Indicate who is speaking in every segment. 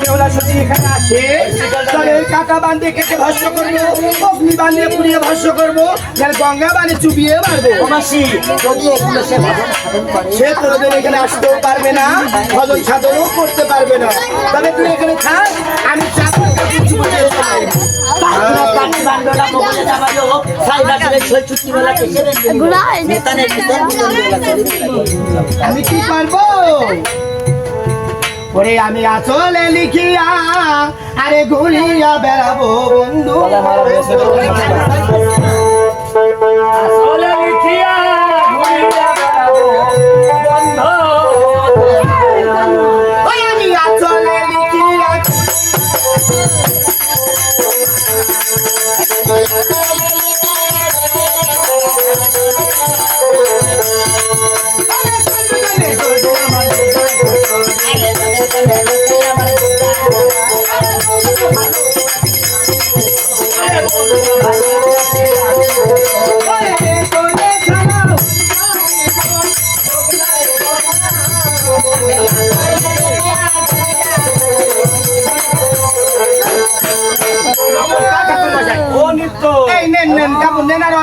Speaker 1: বেহুলা এখানে আসে। তাহলে ওই কাটা বান্ধে কেটে ভস্য করব অগ্নি বানিয়ে পুড়িয়ে করব যেন গঙ্গা বানে চুবিয়ে মারবো।
Speaker 2: মাসি যদি এগুলো সে
Speaker 1: এখানে আসতেও পারবে না ভজন সাধনও করতে পারবে না। তবে তুই এখানে থাক আমি কিছু আমি কি পারব? ওরে আমি আসলে লিখিয়া আরে ঘুরিয়া বেড়াবো বন্ধু।
Speaker 3: আসলে লিখিয়া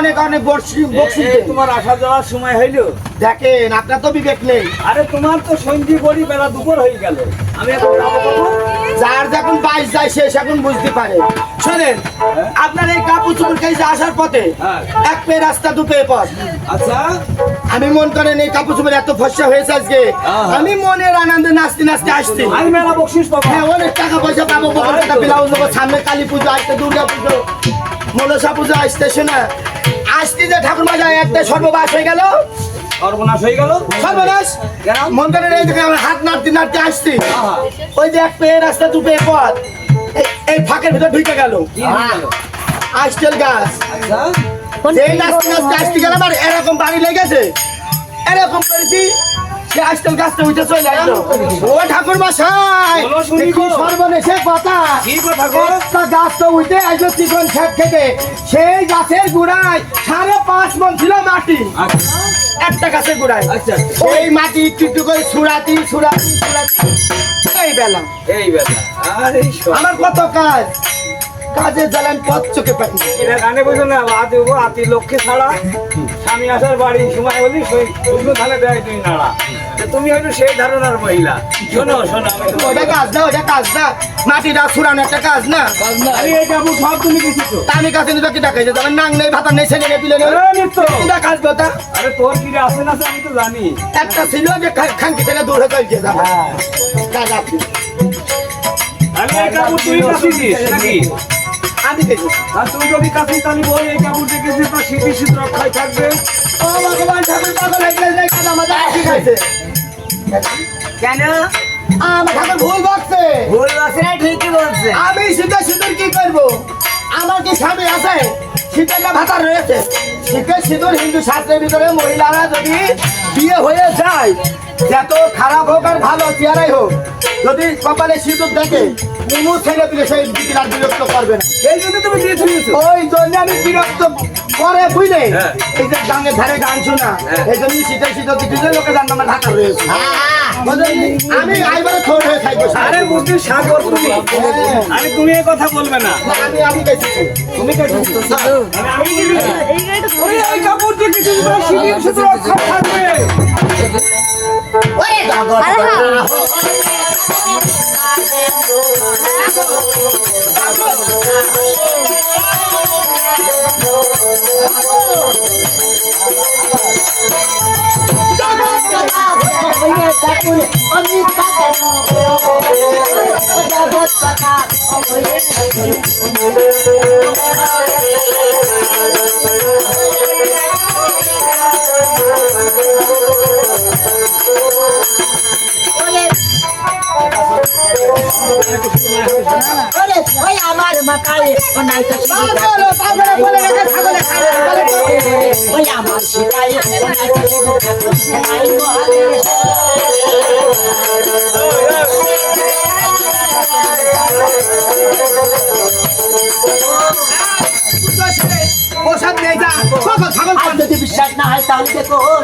Speaker 1: অনেক অনেক বর্ষি বক্সি
Speaker 3: তোমার আসা যাওয়ার সময় হইল?
Speaker 1: দেখেন আপনার তো বিবেক নেই।
Speaker 3: আরে তোমার তো সন্ধি করি বেলা দুপুর হয়ে গেল। আমি এখন
Speaker 1: যার যখন বাইশ যায় সে এখন বুঝতে পারে। শোনেন আপনার এই কাপড় চুপুর কাছে আসার পথে
Speaker 3: হ্যাঁ।
Speaker 1: এক পে রাস্তা দু পে পথ।
Speaker 3: আচ্ছা?
Speaker 1: আমি মন করেন এই কাপড় চুপুর এত ফসা হয়েছে আজকে।
Speaker 3: হ্যাঁ।
Speaker 1: আমি মনের আনন্দে নাচতে নাচতে আসছি।
Speaker 3: আমি মেলা বকশিস পাবো।
Speaker 1: হ্যাঁ অনেক টাকা পয়সা পাবো ব্লাউজ নেব সামনে কালী পুজো আসতে দুর্গা পুজো মনসা পুজো আসতেছে না। আসতে যে ঠাকুর যায় একটা সর্ববাস হয়ে গেল।
Speaker 3: সর্বনাশ হয়ে গেল?
Speaker 1: সর্বনাশ? এই আমরা হাত নাড়তে নাড়তে আসছি। ওই যে এক পেয়ে রাস্তা দু পেয়ে পথ। এই- এই ফাঁকের ভিতর ঢুকে গেল। গাছ।
Speaker 3: আচ্ছা।
Speaker 1: যেই নাচতে নাচতে আসতে গেলাম আর এরকম বাড়ি লেগেছে। এরকম করেছি আইস্টেল গাছটা উঠে চলে আসলো। ও ঠাকুর মশাই। সর্বনেশে কথা? একটা গাছ তো উঠে আসলো চিকন খেত থেকে। সেই গাছের গোড়ায় সাড়ে পাঁচ মন ছিল মাটি।
Speaker 3: আচ্ছা।
Speaker 1: একটা গাছের গোড়ায়।
Speaker 3: আচ্ছা।
Speaker 1: ওই মাটি একটু একটু করে ছুড়াতি ছুড়াতি ছুড়াতি। এই বেলা।
Speaker 3: এই বেলা।
Speaker 1: আমার কত কাজ। কাজের জ্বালান পথ চোখে পাই
Speaker 3: এটা গানে বোঝো না আতি আতি লক্ষ্যে ছাড়া। স্বামী আসার বাড়ি সময় বলি সেই ধানে দেয় তুই নাড়া। তুমি হয়তো সেই ধারণার মহিলা। শোনো শোনো
Speaker 1: ওটা কাজ না ওটা কাজ না মাটিটা ছুড়ানো একটা কাজ না?
Speaker 3: আরে এই কাপড় সব তুমি কিছু
Speaker 1: তা আমি কাছে নিতে কি ডাকাই যেতে নাং নেই ভাতা নেই ছেলে নেই পিলে নেই। এটা কাজ কথা
Speaker 3: আরে তোর কি আছে না আমি তো জানি।
Speaker 1: একটা ছিল যে খানকি ছেলে হয়ে চলছে যাবে কাজ আপনি
Speaker 3: আমি এই কাপড় তুই কাছি দিস নাকি?
Speaker 1: আমি দেখি
Speaker 3: আর তুমি যদি কাছে তাহলে বই এই কাপড় দেখেছিস তো শীতি শীত রক্ষায় থাকবে।
Speaker 1: ও ভগবান ঠাকুর পাগল হয়ে গেলে কেন আমাদের আছে
Speaker 2: কেন?
Speaker 1: আমার ঠাকুর ভুল বলছে
Speaker 2: ভুল বলছে না ঠিকই বলছে
Speaker 1: আমি শীতে সিঁদুর কি করব? আমার কি স্বামী আছে? শীতের না ভাতা রয়েছে। সিঁদুর হিন্দু শাস্ত্রের ভিতরে মহিলারা যদি বিয়ে হয়ে যায় যত খারাপ হোক আর ভালো চেয়ারাই হোক যদি কপালে সিঁদুর দেখে কোনো ছেলে পিলে সেই আর বিরক্ত করবে না।
Speaker 3: এই জন্য তুমি দিয়ে দিয়েছ
Speaker 1: ওই জন্য আমি বিরক্ত করে বুঝলে?
Speaker 3: হ্যাঁ।
Speaker 1: এই যে গানের ধারে গান শোনা
Speaker 3: হ্যাঁ।
Speaker 1: এই জন্য শীতের শীতের দিকে লোকে জান আমার ঢাকা রয়েছে। বুঝলি? আমি আইবারে ছোট হয়ে থাকব
Speaker 3: আরে বুদ্ধির সাগর তুমি।
Speaker 1: হ্যাঁ।
Speaker 3: আরে তুমি এই কথা বলবে না।
Speaker 1: আমি আমি গেছি
Speaker 3: তুমি কে আরে আমি এই কাপড় দেখেছিস তো শীতি শীত রক্ষায় থাকবে।
Speaker 2: ওরে জগৎ ওই আমার মাথায় নাই তো। ওই বিশ্বাস না হয় তাহলে দেখুন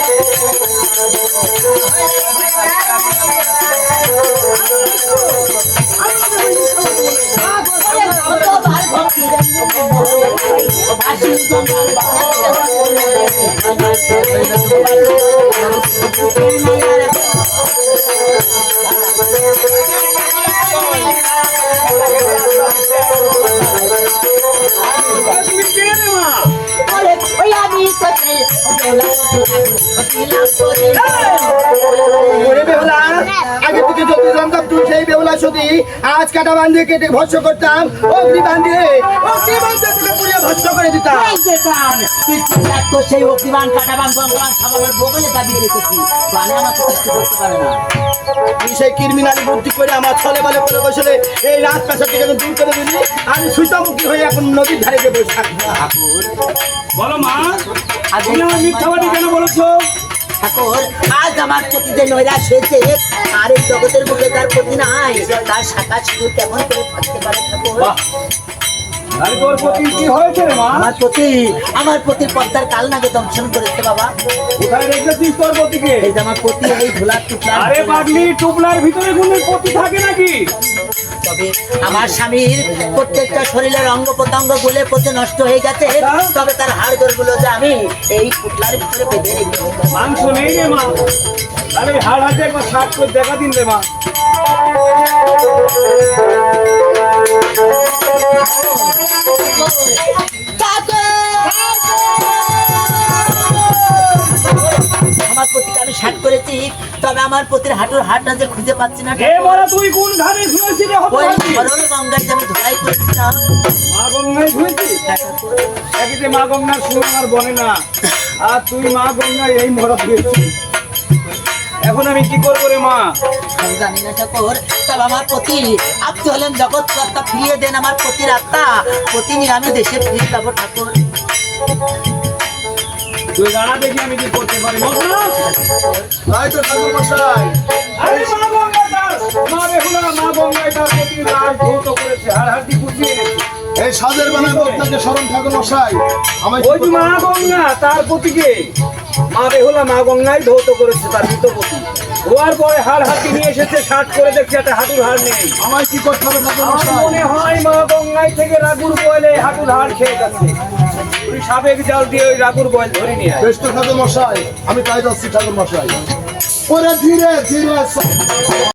Speaker 1: আগে থেকে যদি তুই সেই বেহুলা সতী, আজ কাটা বান্ধে কেটে ভস্য করতাম অগ্নি বান্ধিয়ে অগ্নি ভস্য করে দিতাম
Speaker 2: তুই তো সেই অগ্নিবাণ, কাঁটাবাণ, গঙ্গাবাণ, খাবারের বগলে দাবি রেখেছি। বানে আমাকে করতে পারে না।
Speaker 1: সেই ক্রিমিনালি বুদ্ধি করে আমার ছলে বলে করে বসলে এই রাত পেশা থেকে যখন দূর করে দিলি আমি সুতামুখী হয়ে এখন নদীর ধারে গিয়ে বসে থাকব।
Speaker 3: বলো মা তুমি আমার মিথ্যাবাদী কেন বলেছ?
Speaker 2: ঠাকুর, আজ আমার প্রতি যে নৈরাশ হয়েছে আর এই জগতের বুকে তার প্রতি নাই। তার শাখা শুধু কেমন করে থাকতে পারে ঠাকুর?
Speaker 3: তোর প্রতি কি হয়েছে রে মা?
Speaker 2: আমার প্রতি আমার প্রতি পদ্মার কাল নাগে দংশন করেছে বাবা।
Speaker 3: কোথায় রেখেছিস তোর প্রতিকে?
Speaker 2: এই আমার প্রতি এই ধুলার টুকরা
Speaker 3: আরে পাগলি টুপলার ভিতরে কোনো পতি থাকে নাকি?
Speaker 2: তবে আমার স্বামীর প্রত্যেকটা শরীরের অঙ্গ প্রত্যঙ্গ গুলে পচে নষ্ট হয়ে গেছে। তবে তার হাড়গুলো যে আমি এই পুটলার ভিতরে বেঁধে রেখেছি
Speaker 3: মাংস নেই রে মা। আরে হাড় হাতে একবার সাত করে দেখা দিন রে মা।
Speaker 2: আমার প্রতি আমি ষাট করেছি তবে আমার প্রতির হাঁটুর হাড়টা যে খুঁজে পাচ্ছি না।
Speaker 3: মরা তুই কোন ধারে শুয়েছিস রে
Speaker 2: ওই
Speaker 3: হতভাগী?
Speaker 2: গঙ্গায় আমি ধোলাই করেছিলাম
Speaker 3: মা গঙ্গায় শুয়েছিস? মা গঙ্গার সুর আর বনে না। আর তুই মা গঙ্গায় এই মরা শুয়েছিস এখন আমি কি করব রে মা?
Speaker 2: আমি জানি না ঠাকুর তবে আমার প্রতি আপনি হলেন জগৎ কর্তা ফিরিয়ে দেন আমার প্রতির আত্মা। প্রতি নিয়ে আমি দেশে ফিরে যাব ঠাকুর।
Speaker 3: তুই দাঁড়া দেখি আমি কি করতে পারি।
Speaker 1: তাই তো ঠাকুর মশাই।
Speaker 3: আরে মা গঙ্গা তার মা বেহুলা মা গঙ্গায় তার প্রতি রাজ ধৌত করেছে আর হাতি বুঝিয়ে এনেছে।
Speaker 4: এই সাজের বেলায় আপনাকে স্মরণ ঠাকুর মশাই। আমায়
Speaker 3: ওই মা গঙ্গা তার প্রতিকে মা বেহুলা মা গঙ্গায় ধৌত করেছে তার মৃতপতি হওয়ার পরে হাড় হাতি নিয়ে এসেছে শার্ট করে দেখছি একটা হাঁটুর হাড় নেই।
Speaker 4: আমার কি করতে হবে
Speaker 3: মনে হয় মা গঙ্গায় থেকে রাগুর বয়লে হাঁটুর হাড় খেয়ে যাচ্ছে সাবেক জাল দিয়ে ওই রাগুর বয়ল ধরে নিয়ে
Speaker 4: তো ঠাকুর মশাই আমি তাই যাচ্ছি ঠাকুর মশাই। ওরে ধীরে ধীরে